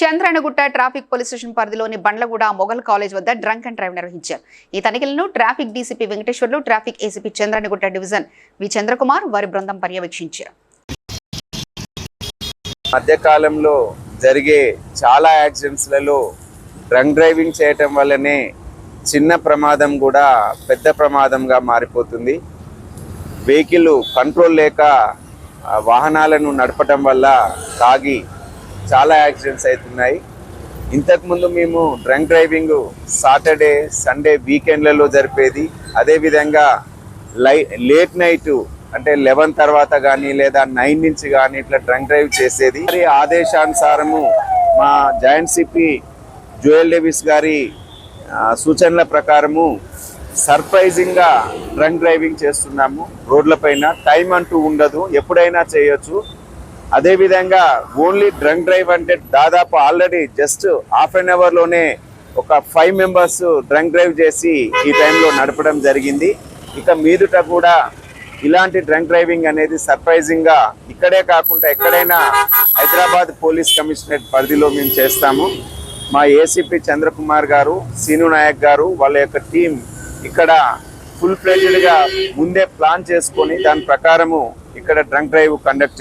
చంద్రనగుట్ట traffic police station పరిధిలోని Bandlaguda Mughal college వద్ద drunk and drive నిర్వహించారు. ఈ తనిఖీలను traffic DCP Venkateswarlu traffic ACP Chandrayangutta division V Chandrakumar వారి బృందం పర్యవేక్షించారు. మధ్యకాలంలో జరిగే చాలా యాక్సిడెంట్స్లలో డ్రంక్ డ్రైవింగ్ చేయటం వల్లనే చిన్న ప్రమాదం కూడా పెద్ద ప్రమాదంగా మారిపోతుంది. వెహికల్ కంట్రోల్ లేక వాహనాలను నడపటం వల్ల తాగి చాలా యాక్సిడెంట్స్ అవుతున్నాయి. ఇంతకుముందు మేము డ్రంక్ డ్రైవింగ్ సాటర్డే సండే వీకెండ్లలో జరిపేది. అదేవిధంగా లై లేట్ నైట్ అంటే లెవెన్ తర్వాత కానీ లేదా నైన్ నుంచి కానీ ఇట్లా డ్రంక్ డ్రైవ్ చేసేది. మరి ఆదేశానుసారము మా జాయింట్ సిపి జోయల్ డేవిస్ గారి సూచనల ప్రకారము సర్ప్రైజింగ్గా డ్రంక్ డ్రైవింగ్ చేస్తున్నాము. రోడ్లపైన టైం అంటూ ఉండదు. ఎప్పుడైనా చేయొచ్చు. అదేవిధంగా ఓన్లీ డ్రంక్ డ్రైవ్ అంటే దాదాపు ఆల్రెడీ జస్ట్ హాఫ్ అన్ అవర్లోనే ఒక ఫైవ్ మెంబర్స్ డ్రంక్ డ్రైవ్ చేసి ఈ టైంలో నడపడం జరిగింది. ఇక మీదుట కూడా ఇలాంటి డ్రంక్ డ్రైవింగ్ అనేది సర్ప్రైజింగ్గా ఇక్కడే కాకుండా ఎక్కడైనా హైదరాబాద్ పోలీస్ కమిషనరేట్ పరిధిలో మేము చేస్తాము. మా ఏసీపీ చంద్రకుమార్ గారు సీను నాయక్ గారు వాళ్ళ యొక్క టీం ఇక్కడ ఫుల్ ఫ్లెజ్డ్గా ముందే ప్లాన్ చేసుకొని దాని ప్రకారము ఇక్కడ డ్రంక్ డ్రైవ్ కండక్ట్